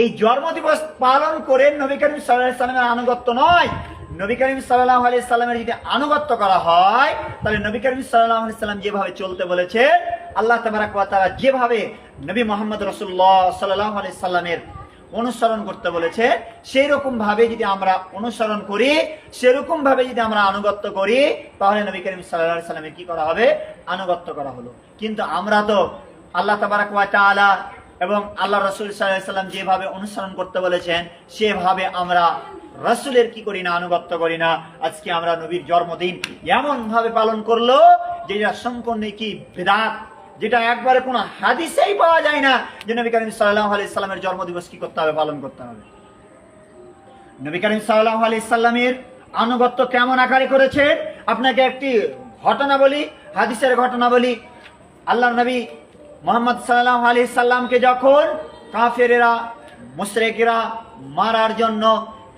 এই জন্মদিবস পালন করে নবী করিম সাল্লামের আনুগত্য নয়। নবী করিম সাল্লাহ সাল্লামের যদি আনুগত্য করা হয়, তাহলে নবী করিম সাল্লাহ সাল্লাম যেভাবে চলতে বলেছে, আল্লাহ তাবারাক ওয়া যেভাবে নবী মোহাম্মদ রসুল্লাহ সাল্লাহ আলি সাল্লামের অনুসরণ করতে বলেছে সেই রকম ভাবে যদি আমরা অনুসরণ করি সেরকম ভাবে যদি আমরা আনুগত্য করি, তাহলে নবী করিম সাল্লাহ সাল্লামের কি করা হবে? আনুগত্য করা হলো। কিন্তু আমরা তো আল্লাহ তাবারাক ওয়া তাআলা এবং আল্লাহ রসুল সাল্লাম যেভাবে অনুসরণ করতে বলেছেন, সেভাবে আমরা রসুলের কি করি না, আনুগত্য করি না। আজকে আমরা নবীর জন্মদিন এমন ভাবে পালন করল, যেটা সম্পূর্ণ কি বেদাত, যেটা একবারে কোনো হাদিসেই পাওয়া যায় না যে নবী করিম সাল্লাহ আলি সাল্লামের জন্মদিবস কি করতে হবে, পালন করতে হবে। নবী করিম সাল্লাহ আলি সাল্লামের আনুগত্য কেমন আকারে করেছে আপনাকে একটি ঘটনা বলি, হাদিসের ঘটনা বলি। আল্লাহ নবী মোহাম্মদ সাল্লাহ আলি সাল্লামকে যখন কাফেরেরা, মুশরেকেরা মারার জন্য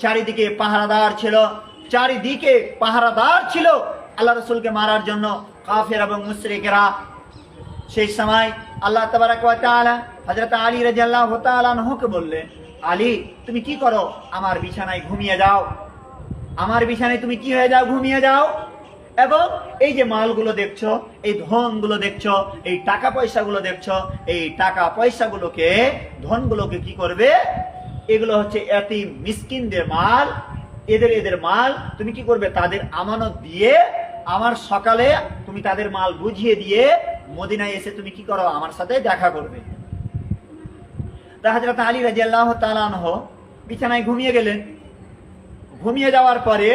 চারিদিকে পাহারাদার ছিল, চারিদিকে পাহারাদার ছিল আল্লাহ রসুলকে মারার জন্য কাফের এবং মুশরেকেরা, সেই সময় আল্লাহ তাবারাক ওয়া তাআলা হযরত আলী রাদিয়াল্লাহু তাআলা আনহুকে বললেন, আলী, তুমি কি করো? আমার বিছানায় ঘুমিয়ে যাও। আমার বিছানায় তুমি কি হয়ে যাও? ঘুমিয়ে যাও। এবং এই যে মালগুলো দেখছ, এই ধনগুলো দেখছ, এই টাকা পয়সাগুলো দেখছ, এই টাকা পয়সাগুলোকে, ধনগুলোকে কি করবে? এগুলো হচ্ছে এতি মিসকিনদের মাল। এদের এদের মাল তুমি কি করবে? তাদের আমানত দিয়ে আমার সকালে তুমি তাদের মাল বুঝিয়ে দিয়ে মদিনায় এসে তুমি কি করো? আমার সাথে দেখা করবে। তা আলী রাজি তালানহ বিছানায় ঘুমিয়ে গেলেন। ঘুমিয়ে যাওয়ার পরে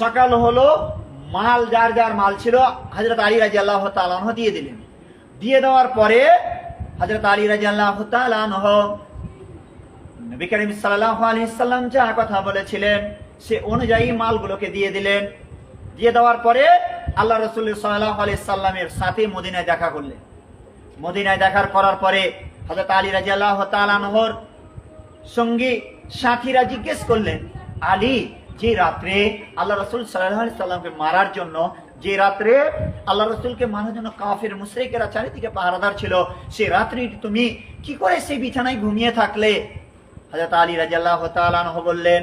সকাল হলো মাল, যার যার মাল ছিল হজরত আলী রাজি আল্লাহ তালানহ দিয়ে দিলেন। দিয়ে দেওয়ার পরে হজরত আলী রাজি আল্লাহ তালানহ নবী করিম সাল্লাহ যা কথা বলেছিলেন, সে অনুযায়ী মালগুলোকে দিয়ে দিলেন। দিয়ে দেওয়ার পরে আল্লাহ রসুল সাল্লাহ আলি সাল্লামের সাথে মদিনায় দেখা করলেন। মদিনায় দেখার করার পরে হজরত আলী রাজি আল্লাহ তালানহর সঙ্গী সাথীরা জিজ্ঞেস করলেন, আলী যে রাত্রে আল্লাহ রসুল সাল্লাহ সাল্লামকে মারার জন্য, যে রাত্রে আল্লাহ রসুলকে মারার জন্য কাফের, মুশরিকেরা চারিদিকে পাহারাদার ছিল, সে রাত্রি তুমি কি করে সেই বিছানায় ঘুমিয়ে থাকলে? হজরত আলী রাজিয়াল্লাহ তালানহ বললেন,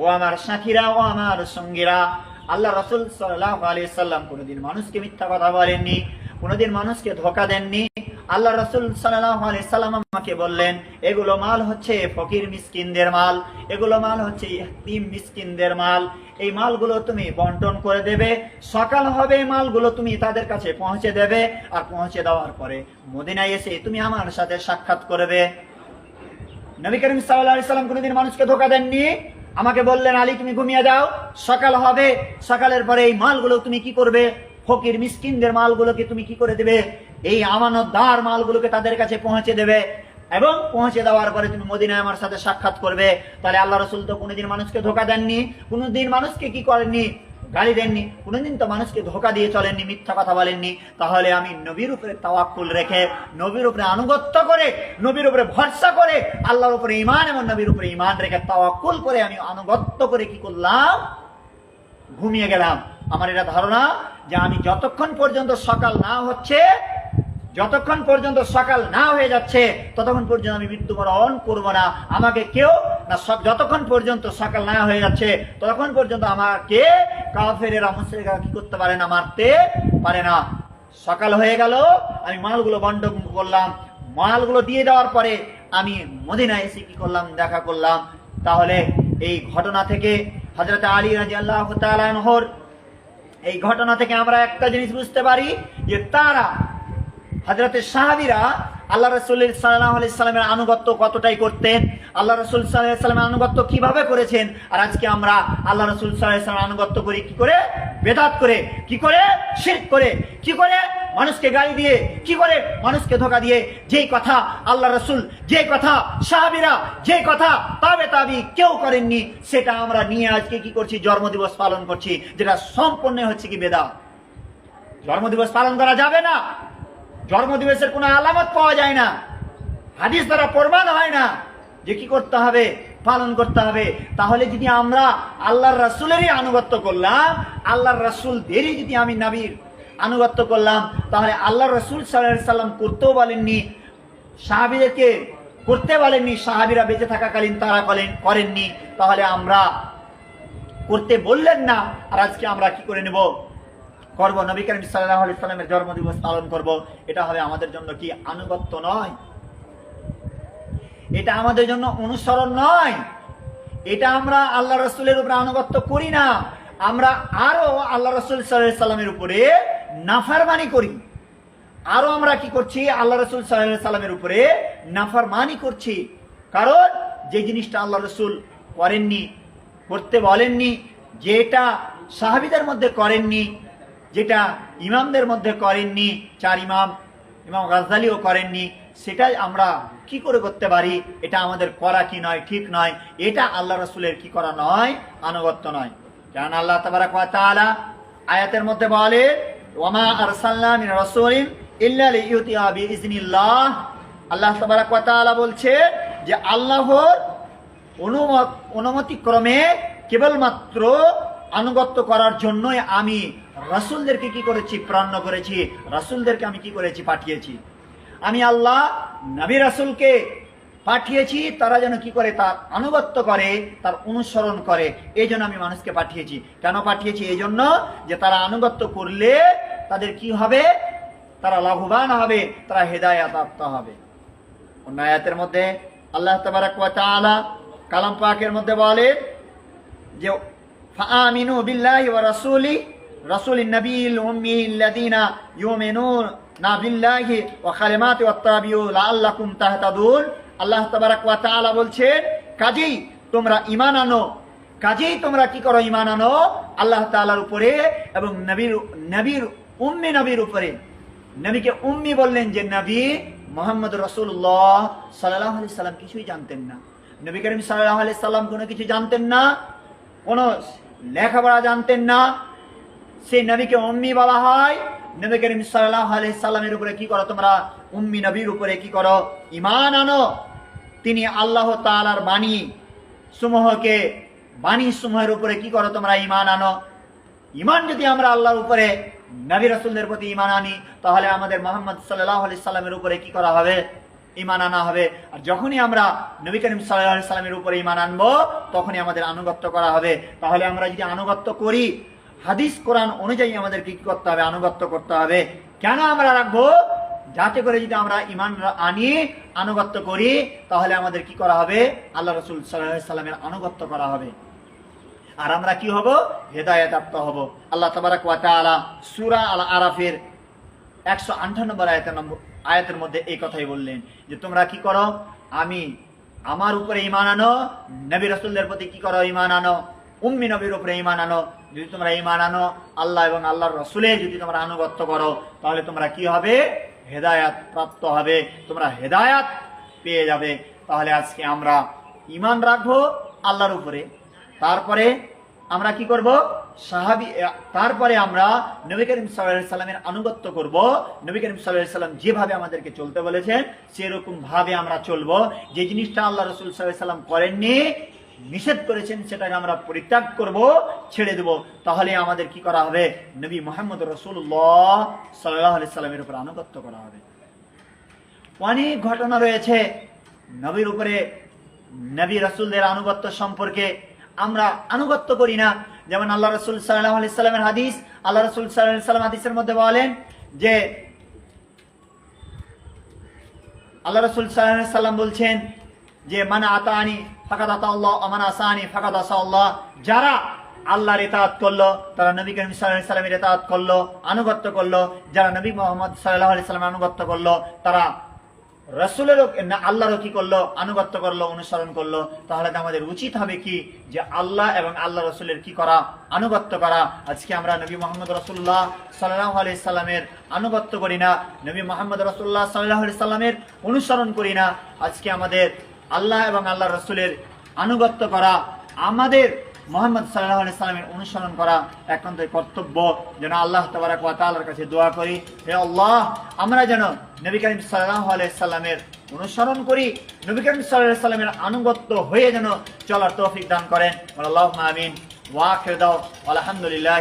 ও আমার সাথীরা, ও আমার সঙ্গীরা, আল্লাহ রসুল সাল্লাহ আলী সাল্লাম কোনোদিন মানুষকে মিথ্যা কথা বলেননি, কোনোদিন মানুষকে ধোকা দেননি আল্লাহ রসুল সাল্লাহ সাল্লাম আমাকে বললেন, এগুলো মাল হচ্ছে ফকির মিসকিনদের মাল, এগুলো মাল হচ্ছে ইহতিম মিসকিনদের মাল। এই মালগুলো তুমি বন্টন করে দেবে, সকাল হবে মালগুলো তুমি তাদের কাছে পৌঁছে দেবে আর পৌঁছে দেওয়ার পরে মদিনায় এসে তুমি আমার সাথে সাক্ষাৎ করবে। নবী করিম সাল্লাহ সাল্লাম কোনোদিন মানুষকে ধোকা দেননি? আমাকে বললেন, আলী, তুমি ঘুমিয়ে যাও, সকাল হবে, সকালের পরে এই মালগুলো তুমি কি করবে? ফকির মিসকিনদের মালগুলোকে তুমি কি করে দেবে? এই আমানতদার মালগুলোকে তাদের কাছে পৌঁছে দেবে এবং পৌঁছে দেওয়ার পরে তুমি মদিনায় আমার সাথে সাক্ষাৎ করবে। তাহলে আল্লাহ রসুল তো কোনোদিন মানুষকে ধোকা দেননি, কোনোদিন মানুষকে কি করেননি? গালি দেননি। কোনোদিন তো মানুষকে ধোকা দিয়ে চলেননি, মিথ্যা কথা বলেননি। তাহলে আমি নবীর উপরে তাওয়াক্কুল রেখে, নবীর উপরে আনুগত্য করে, নবীর উপরে ভরসা করে, আল্লাহর উপরে ইমান এবং নবীর উপরে ইমান রেখে তাওয়াক্কুল করে আমি আনুগত্য করে কি করলাম? ঘুমিয়ে গেলাম। আমার এটা ধারণা যে আমি যতক্ষণ পর্যন্ত সকাল না হচ্ছে যতক্ষণ পর্যন্ত সকাল না হয়ে যাচ্ছে, ততক্ষণ পর্যন্ত আমি মৃত্যুবরণ করব না। আমাকে কেউ না যতক্ষণ পর্যন্ত সকাল না হয়ে যাচ্ছে, ততক্ষণ পর্যন্ত আমাকে কাফেরেরা মুসলিরা কি করতে পারে না, মারতে পারে না। সকাল হয়ে গেল, আমি মালগুলো বন্ড করলাম। মালগুলো দিয়ে দেওয়ার পরে আমি মদিনায় এসে কি করলাম, দেখা করলাম। তাহলে এই ঘটনা থেকে হজরত আলী রাজি আল্লাহ তালানহর এই ঘটনা থেকে আমরা একটা জিনিস বুঝতে পারি যে তারা হজরতের সাহাবিরা আল্লাহ রসুল সাল্লাহ আলি সাল্লামের আনুগত্য কতটাই করতেন? আল্লাহ রসুল সাল্লাহ সাল্লামের আনুগত্য কীভাবে করেছেন? আর আজকে আমরা আল্লাহ রসুল সাল্লাহ সাল্লাম আনুগত্য করি কি করে? বেদাত করে, কি করে? শিরক করে, কি করে? মানুষকে গালি দিয়ে, কি করে? মানুষকে ধোকা দিয়ে, যেই কথা আল্লাহ রসুল যে কথা সাহাবিরা যে কথা তাবে তাবি কেউ করেননি, সেটা আমরা নিয়ে আজকে কি করছি? জন্মদিবস পালন করছি, যেটা সম্পূর্ণ হচ্ছে কি বেদাত। জন্মদিবস পালন করা যাবে না? জন্মদিবসের কোনো আলামত পাওয়া যায় না। হাদিস দ্বারা প্রমাণ হয় না যে কি করতে হবে, পালন করতে হবে। তাহলে যদি আমরা আল্লাহর রাসুলেরই আনুগত্য করলাম, আল্লাহর রাসুলদেরই যদি আমি নাবির আনুগত্য করলাম, তাহলে আল্লাহ রসুল সাল্লাহ সাল্লাম করতেও বলেননি, সাহাবিদেরকে করতে বলেননি, সাহাবিরা বেঁচে থাকাকালীন তারা করেন করেননি। তাহলে আমরা করতে বললেন না, আর আজকে আমরা কি করে নেব? করব। নবী করিম সাল্লাহ আলি সাল্লামের জন্মদিবস পালন করব। এটা হবে আমাদের জন্য কি আনুগত্য নয়? এটা আমাদের জন্য অনুসরণ নয়। এটা আমরা আল্লাহ রসুলের উপরে আনুগত্য করি না। আমরা আরও আল্লাহ রসুল সাল্লামের উপরে নাফারমানি করি। আরও আমরা কি করছি? আল্লাহ রসুল সাল্লামের উপরে নাফারমানি করছি। কারণ যে জিনিসটা আল্লাহ রসুল করেননি, করতে বলেননি, যেটা সাহাবিদের মধ্যে করেননি যেটা ইমামদের মধ্যে করেননি, চার ইমাম ইমাম গাজদালিও করেননি, সেটাই আমরা কি করে করতে পারি? এটা আমাদের করা কি নয়, ঠিক নয়। এটা আল্লাহ রসুলের কি করা নয়, আনুগত্য নয়। কারণ আল্লাহ তাবারাক ওয়া তাআলা আয়াতের মধ্যে বলে, ওয়ামা আরসালনা মিন রাসূলিন ইল্লা লিইউতিয়া বিইজনিল্লাহ আল্লাহ বলছে যে, আল্লাহর অনুমত অনুমতি ক্রমে কেবলমাত্র আনুগত্য করার জন্যই আমি রাসূলদেরকে কি করেছি, প্রাণ করেছি, রাসূলদেরকে আমি কি করেছি পাঠিয়েছি? আমি আল্লাহ, নবী রাসূলকে পাঠিয়েছি, তারা যেন কি করে, তার আনুগত্য করে, তার অনুসরণ করে, এই জন্য আমি মানুষকে পাঠিয়েছি। কেন পাঠিয়েছি? এই জন্য যে তারা আনুগত্য করলে তাদের কি হবে? তারা লাভবান হবে, তারা হেদায়াত হবে। অন্য আয়াতের মধ্যে আল্লাহ তাবারাক কালাম পাকের মধ্যে বলে যে ওয়া রাসূলি, রাসূলিন নবিয়িল উম্মিয়িল্লাযীনা ইউমিনুনা বিল্লাহি ওয়া কালিমাতি ওয়াত তাবিউ লাআল্লাকুম তাহতাদুন। আল্লাহ তাবারাক ওয়া তাআলা বলছেন, কাজেই তোমরা ঈমান আনো, কাজেই তোমরা কি করো ঈমান আনো? আল্লাহ তাআলার উপরে এবং নবীর নবীর, উম্মি নবীর উপরে। নবীকে উম্মি বললেন যে, নবী মোহাম্মদ রসুল্লাহ সাল্লাহ আলি সাল্লাম কিছুই জানতেন না। নবী করিম সাল্লাহ আলি সাল্লাম কোনো কিছু জানতেন না? কোনো লেখাপড়া জানতেন না। সেই নবীকে উম্মি বলা হয়। নবী করিম সাল্লাহ আলি সাল্লামের উপরে কি করো তোমরা? উম্মি নবীর উপরে কি করো? ইমান আনো। তিনি আল্লাহ তালার বাণী সমূহকে, বাণী সমূহের উপরে কি করো তোমরা? ইমান আনো। ইমান যদি আমরা আল্লাহর উপরে, নবী রাসূলদের প্রতি ইমান আনি, তাহলে আমাদের মোহাম্মদ সাল্লাহ আলি সাল্লামের উপরে কি করা হবে? ইমান আনা হবে। আর যখনই আমরা নবী করিম সাল্লাহ সাল্লামের উপরে ইমান আনব, তখনই আমাদের আনুগত্য করা হবে। তাহলে আমরা যদি আনুগত্য করি, হাদিস, কোরআন অনুযায়ী আমাদের কি করতে হবে? আনুগত্য করতে হবে। কেন আমরা রাখব? যাতে করে যদি আমরা ইমান আনি, আনুগত্য করি, তাহলে আমাদের কি করা হবে? আল্লাহ রসুল সাল্লাহ সাল্লামের আনুগত্য করা হবে। আর আমরা কি হব? হেদায়তাপ্ত হব। আল্লাহ তাবারাক ওয়া তাআলা সূরা আল আরাফের 158 নম্বর আয়াতের নম্বর আয়াতের মধ্যে এই কথাই বললেন যে, তোমরা কি করো? আমি আমার উপরে ইমান আনো, নবী রাসূলদের প্রতি কি করো ইমান আনো? উম্মি নবীর উপরে ইমান আনো। যদি তোমরা ইমান আনো, আল্লাহ এবং আল্লাহর রসুলে যদি তোমরা আনুগত্য করো, তাহলে তোমরা কি হবে? হেদায়াত প্রাপ্ত হবে। তোমরা হেদায়াত পেয়ে যাবে। তাহলে আজকে আমরা ইমান রাখব আল্লাহর উপরে। তারপরে আমরা কি করব? সাহাবি তারপরে আমরা নবী করিম সাল্লাল্লাহু সাল্লামের আনুগত্য করব। নবী করিম সাল্লাল্লাহু সাল্লাম যেভাবে আমাদেরকে চলতে বলেছেন সেরকম ভাবে আমরা চলবো। যে জিনিসটা আল্লাহ রসুল সাল্লাল্লাহু সাল্লাম করেননি, নিষেধ করেছেন, সেটাকে আমরা পরিত্যাগ করব, ছেড়ে দেব। তাহলে আমাদের কি করা হবে? নবী মোহাম্মদ রসুল্লাহ সাল্লাহ আলি সাল্লামের উপর আনুগত্য করা হবে। অনেক ঘটনা রয়েছে নবীর উপরে, নবী রাসূলদের আনুগত্য সম্পর্কে। আমরা আনুগত্য করি না। যেমন আল্লাহ রসুল সাল্লাহ আলি সাল্লামের হাদিস, আল্লাহ রসুল সাল্লাহ সাল্লাম হাদিসের মধ্যে বলেন যে, আল্লাহ রসুল সাল্লাহ সাল্লাম বলছেন যে মানে আতানি ফাকাদ আতা আল্লাহ আমান আসানি ফাকাদ আসা আল্লাহ। যারা আল্লাহর ইতাআত করল, তারা নবী করিম আলাইহি সাল্লামের ইতাআত করল, আনুগত্য করল, যারা নবী মোহাম্মদ সাল্লাল্লাহু আলাইহি সাল্লামের আনুগত্য করল, তারা রসুলেরও না আল্লাহরও কি করল? আনুগত্য করল, অনুসরণ করল। তাহলে আমাদের উচিত হবে কি? যে আল্লাহ এবং আল্লাহ রসুলের কি করা? আনুগত্য করা। আজকে আমরা নবী মোহাম্মদ রসুল্লাহ সাল্লাহ আলি সাল্লামের আনুগত্য করি না। নবী মোহাম্মদ রসুল্লাহ সাল্লাহ আলি সাল্লামের অনুসরণ করি না। আজকে আমাদের আল্লাহ এবং আল্লাহ রসুলের আনুগত্য করা আমাদের মোহাম্মদ সাল্লাহ আলি সাল্লামের অনুসরণ করা একান্ত কর্তব্য। যেন আল্লাহ তবরাক ওয়াতালার কাছে দোয়া করি, হে আল্লাহ, আমরা যেন নবী করিম সাল্লাহ আলাই সাল্লামের অনুসরণ করি, নবী করিম সাল্লাহ সাল্লামের আনুগত্য হয়ে যেন চলার তৌফিক দান করেন। আল্লাহ আমিন। ওয়া দাও আলহামদুলিল্লাহ